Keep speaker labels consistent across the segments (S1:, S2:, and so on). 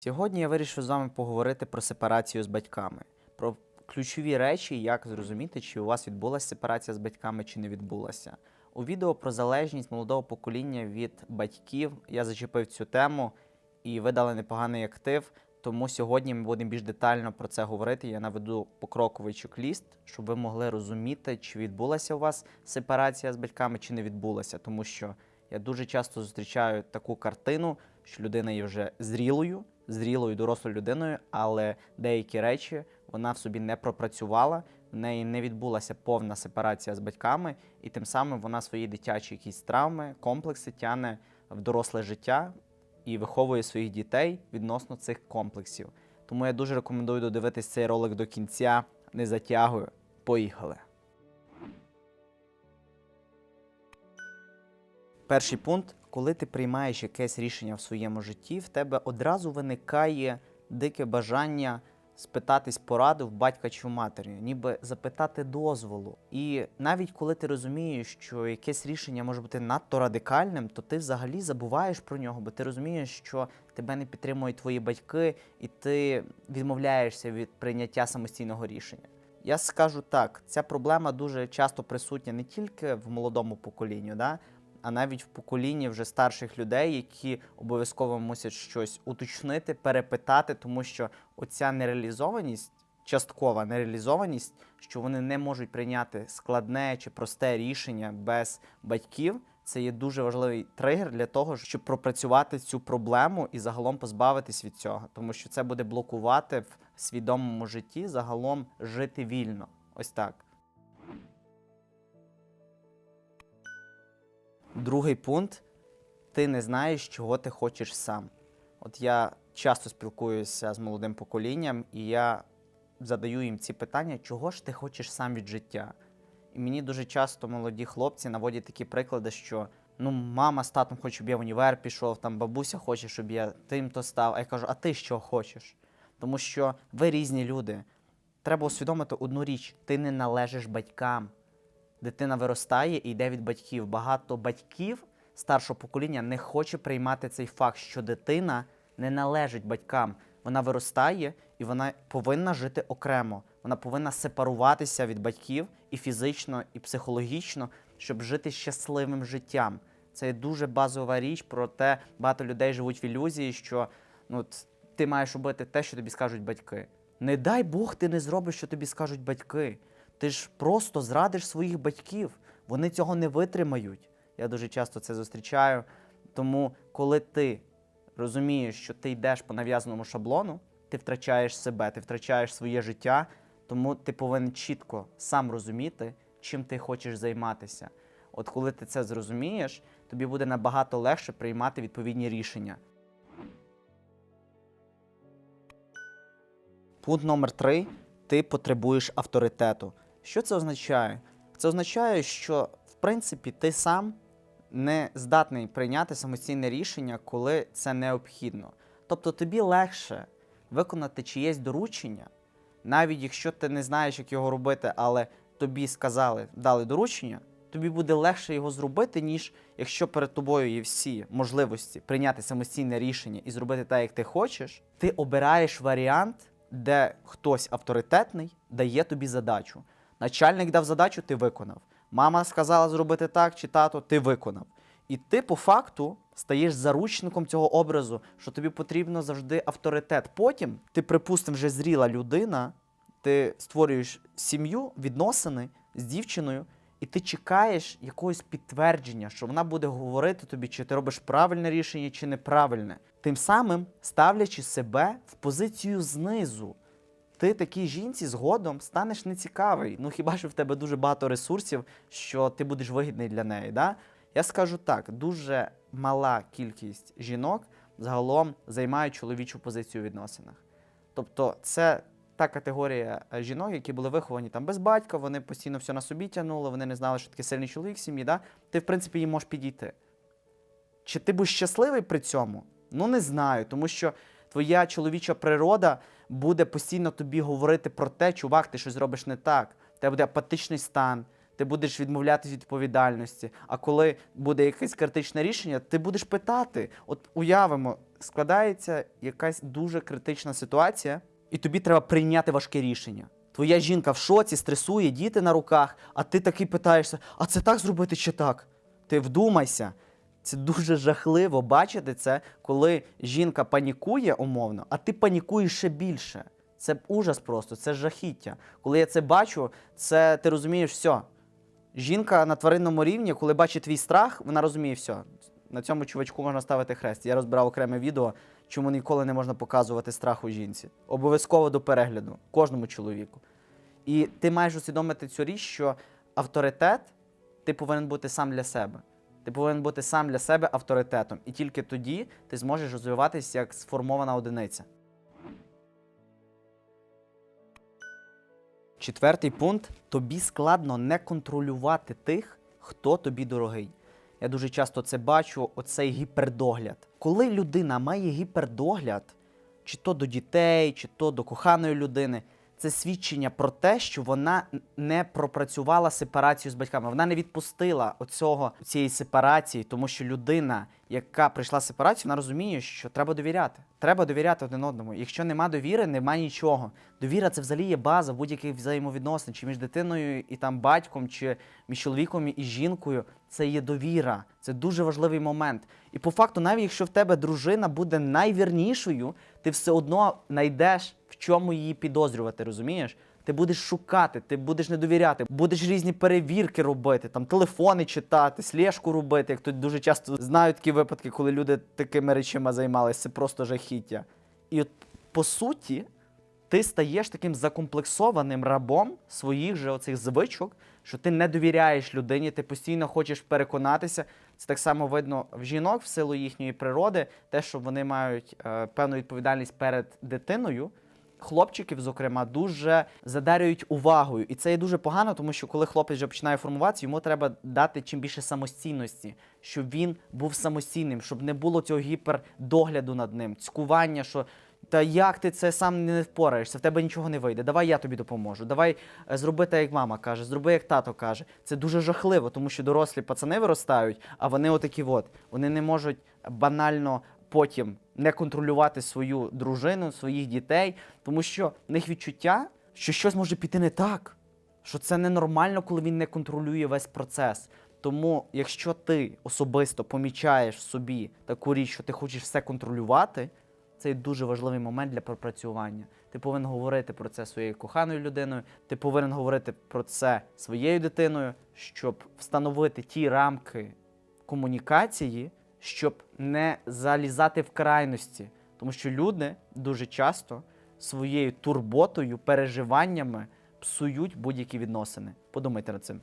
S1: Сьогодні я вирішив з вами поговорити про сепарацію з батьками, про ключові речі, як зрозуміти, чи у вас відбулася сепарація з батьками, чи не відбулася. У відео про залежність молодого покоління від батьків я зачепив цю тему і ви дали непоганий актив. Тому сьогодні ми будемо більш детально про це говорити. Я наведу покроковий чек-ліст, щоб ви могли розуміти, чи відбулася у вас сепарація з батьками, чи не відбулася. Тому що я дуже часто зустрічаю таку картину, що людина є вже зрілою, зрілою дорослою людиною, але деякі речі вона в собі не пропрацювала, в неї не відбулася повна сепарація з батьками, і тим самим вона свої дитячі якісь травми, комплекси тягне в доросле життя і виховує своїх дітей відносно цих комплексів. Тому я дуже рекомендую додивитись цей ролик до кінця. Не затягую. Поїхали. Перший пункт, коли ти приймаєш якесь рішення в своєму житті, в тебе одразу виникає дике бажання спитатись поради в батька чи в матері, ніби запитати дозволу. І навіть коли ти розумієш, що якесь рішення може бути надто радикальним, то ти взагалі забуваєш про нього, бо ти розумієш, що тебе не підтримують твої батьки, і ти відмовляєшся від прийняття самостійного рішення. Я скажу так, ця проблема дуже часто присутня не тільки в молодому поколінні, да, а навіть в поколінні вже старших людей, які обов'язково мусять щось уточнити, перепитати, тому що оця нереалізованість, часткова нереалізованість, що вони не можуть прийняти складне чи просте рішення без батьків. Це є дуже важливий тригер для того, щоб пропрацювати цю проблему і загалом позбавитись від цього, тому що це буде блокувати в свідомому житті загалом жити вільно. Ось так. Другий пункт ти не знаєш, чого ти хочеш сам. От я часто спілкуюся з молодим поколінням, і я задаю їм ці питання, чого ж ти хочеш сам від життя. І мені дуже часто молоді хлопці наводять такі приклади, що ну, мама з татом хоче, щоб я в універ пішов, там бабуся хоче, щоб я тим-то став. А я кажу, а ти що хочеш? Тому що ви різні люди. Треба усвідомити одну річ: ти не належиш батькам дитина виростає і йде від батьків. Багато батьків старшого покоління не хоче приймати цей факт, що дитина не належить батькам. Вона виростає і вона повинна жити окремо. Вона повинна сепаруватися від батьків і фізично, і психологічно, щоб жити щасливим життям. Це дуже базова річ, проте багато людей живуть в ілюзії, що ну, ти маєш робити те, що тобі скажуть батьки. Не дай Бог, ти не зробиш, що тобі скажуть батьки. Ти ж просто зрадиш своїх батьків. Вони цього не витримають. Я дуже часто це зустрічаю. Тому, коли ти розумієш, що ти йдеш по нав'язаному шаблону, ти втрачаєш себе, ти втрачаєш своє життя, тому ти повинен чітко сам розуміти, чим ти хочеш займатися. От коли ти це зрозумієш, тобі буде набагато легше приймати відповідні рішення. Пункт номер три ти потребуєш авторитету. Що це означає? Це означає, що в принципі ти сам не здатний прийняти самостійне рішення, коли це необхідно. Тобто тобі легше виконати чиєсь доручення, навіть якщо ти не знаєш, як його робити, але тобі сказали, дали доручення, тобі буде легше його зробити, ніж якщо перед тобою є всі можливості прийняти самостійне рішення і зробити так, як ти хочеш, ти обираєш варіант, де хтось авторитетний дає тобі задачу. Начальник дав задачу, ти виконав. Мама сказала зробити так, чи тато, ти виконав. І ти по факту стаєш заручником цього образу, що тобі потрібно завжди авторитет. Потім ти, припустимо, вже зріла людина, ти створюєш сім'ю, відносини з дівчиною, і ти чекаєш якогось підтвердження, що вона буде говорити тобі, чи ти робиш правильне рішення, чи неправильне. Тим самим ставлячи себе в позицію знизу ти такій жінці згодом станеш нецікавий. Ну хіба що в тебе дуже багато ресурсів, що ти будеш вигідний для неї. Да? Я скажу так: дуже мала кількість жінок загалом займають чоловічу позицію у відносинах. Тобто, це та категорія е, жінок, які були виховані там без батька, вони постійно все на собі тягнули, вони не знали, що таке сильний чоловік в сім'ї. Да? Ти, в принципі, їм можеш підійти. Чи ти будеш щасливий при цьому? Ну не знаю, тому що твоя чоловіча природа буде постійно тобі говорити про те, чувак, ти щось робиш не так. Тебе буде апатичний стан, ти будеш відмовлятися від відповідальності. А коли буде якесь критичне рішення, ти будеш питати. От уявимо, складається якась дуже критична ситуація, і тобі треба прийняти важке рішення. Твоя жінка в шоці, стресує, діти на руках, а ти такий питаєшся: а це так зробити чи так? Ти вдумайся. Це дуже жахливо бачити це, коли жінка панікує умовно, а ти панікуєш ще більше. Це ужас просто, це жахіття. Коли я це бачу, це ти розумієш все. Жінка на тваринному рівні, коли бачить твій страх, вона розуміє все. На цьому чувачку можна ставити хрест. Я розбирав окреме відео, чому ніколи не можна показувати страх у жінці. Обов'язково до перегляду, кожному чоловіку. І ти маєш усвідомити цю річ, що авторитет ти повинен бути сам для себе. Ти повинен бути сам для себе авторитетом. І тільки тоді ти зможеш розвиватися як сформована одиниця. Четвертий пункт: тобі складно не контролювати тих, хто тобі дорогий. Я дуже часто це бачу, оцей гіпердогляд. Коли людина має гіпердогляд, чи то до дітей, чи то до коханої людини, це свідчення про те, що вона не пропрацювала сепарацію з батьками. Вона не відпустила оцього цієї сепарації, тому що людина, яка прийшла з сепарацію, вона розуміє, що треба довіряти. Треба довіряти один одному. Якщо нема довіри, нема нічого. Довіра це взагалі є база будь-яких взаємовідносин, чи між дитиною і там батьком, чи між чоловіком і жінкою. Це є довіра. Це дуже важливий момент. І по факту, навіть якщо в тебе дружина буде найвірнішою, ти все одно знайдеш, чому її підозрювати, розумієш? Ти будеш шукати, ти будеш не довіряти, будеш різні перевірки робити, там телефони читати, слежку робити. Як тут дуже часто знають такі випадки, коли люди такими речима займалися, це просто жахіття. І от по суті, ти стаєш таким закомплексованим рабом своїх же оцих звичок, що ти не довіряєш людині, ти постійно хочеш переконатися. Це так само видно в жінок в силу їхньої природи, те, що вони мають е, певну відповідальність перед дитиною. Хлопчиків, зокрема, дуже задарюють увагою, і це є дуже погано, тому що коли хлопець вже починає формуватися, йому треба дати чим більше самостійності, щоб він був самостійним, щоб не було цього гіпердогляду над ним, цькування, що та як ти це сам не впораєшся, в тебе нічого не вийде. Давай я тобі допоможу. Давай е, зроби так, як мама каже, зроби як тато каже. Це дуже жахливо, тому що дорослі пацани виростають, а вони отакі от. Вони не можуть банально потім не контролювати свою дружину, своїх дітей, тому що в них відчуття, що щось може піти не так, що це ненормально, коли він не контролює весь процес. Тому, якщо ти особисто помічаєш в собі таку річ, що ти хочеш все контролювати, це дуже важливий момент для пропрацювання. Ти повинен говорити про це своєю коханою людиною, ти повинен говорити про це своєю дитиною, щоб встановити ті рамки комунікації, щоб не залізати в крайності. Тому що люди дуже часто своєю турботою, переживаннями псують будь-які відносини. Подумайте над цим.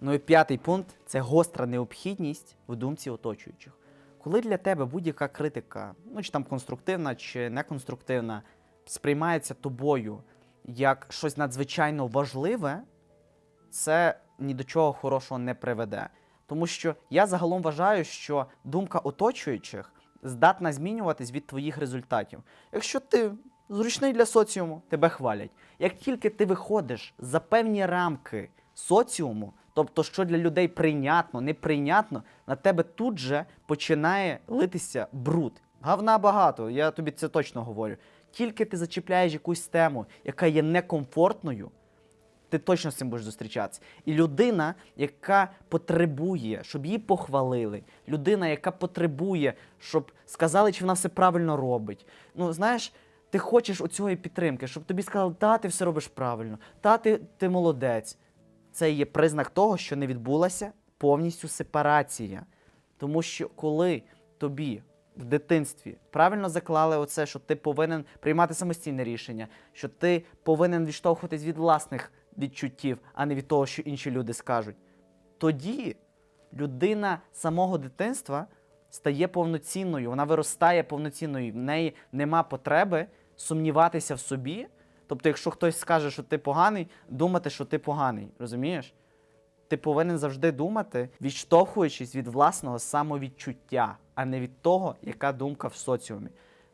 S1: Ну і п'ятий пункт це гостра необхідність в думці оточуючих. Коли для тебе будь-яка критика, ну чи там конструктивна чи неконструктивна, сприймається тобою як щось надзвичайно важливе, це ні до чого хорошого не приведе. Тому що я загалом вважаю, що думка оточуючих здатна змінюватись від твоїх результатів. Якщо ти зручний для соціуму, тебе хвалять. Як тільки ти виходиш за певні рамки соціуму, тобто, що для людей прийнятно, неприйнятно, на тебе тут же починає литися бруд. Гавна багато, я тобі це точно говорю. Тільки ти зачіпляєш якусь тему, яка є некомфортною, ти точно з цим будеш зустрічатися. І людина, яка потребує, щоб її похвалили, людина, яка потребує, щоб сказали, чи вона все правильно робить. Ну, знаєш, ти хочеш оцієї підтримки, щоб тобі сказали, та ти все робиш правильно, та ти, ти молодець. Це є признак того, що не відбулася повністю сепарація. Тому що коли тобі в дитинстві правильно заклали оце, що ти повинен приймати самостійне рішення, що ти повинен відштовхуватись від власних відчуттів, а не від того, що інші люди скажуть, тоді людина самого дитинства стає повноцінною, вона виростає повноцінною, в неї нема потреби сумніватися в собі. Тобто, якщо хтось скаже, що ти поганий, думати, що ти поганий, розумієш? Ти повинен завжди думати, відштовхуючись від власного самовідчуття, а не від того, яка думка в соціумі.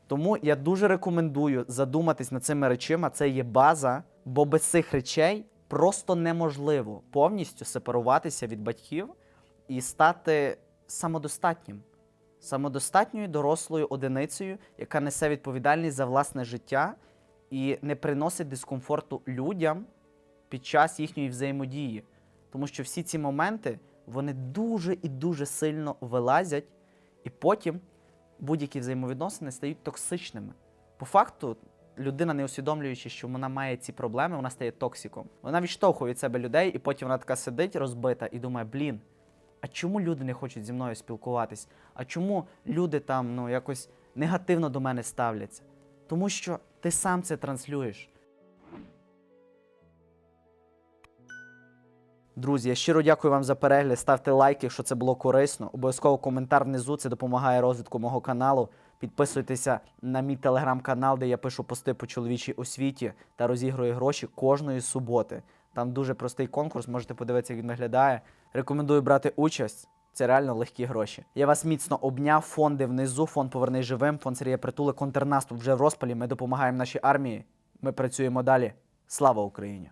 S1: Тому я дуже рекомендую задуматись над цими речима. Це є база Бо без цих речей просто неможливо повністю сепаруватися від батьків і стати самодостатнім, самодостатньою дорослою одиницею, яка несе відповідальність за власне життя і не приносить дискомфорту людям під час їхньої взаємодії. Тому що всі ці моменти вони дуже і дуже сильно вилазять, і потім будь-які взаємовідносини стають токсичними. По факту, людина, не усвідомлюючи, що вона має ці проблеми, вона стає токсиком. Вона відштовхує від себе людей, і потім вона така сидить розбита і думає: блін, а чому люди не хочуть зі мною спілкуватись? А чому люди там ну, якось негативно до мене ставляться? Тому що ти сам це транслюєш. Друзі, я щиро дякую вам за перегляд. Ставте лайк, якщо це було корисно. Обов'язково коментар внизу, це допомагає розвитку мого каналу. Підписуйтеся на мій телеграм-канал, де я пишу пости по чоловічій освіті та розігрую гроші кожної суботи. Там дуже простий конкурс, можете подивитися, як він виглядає. Рекомендую брати участь. Це реально легкі гроші. Я вас міцно обняв. Фонди внизу, фонд Повернись живим, фонд Сергія Притули, контрнаступ вже в розпалі. Ми допомагаємо нашій армії. Ми працюємо далі. Слава Україні!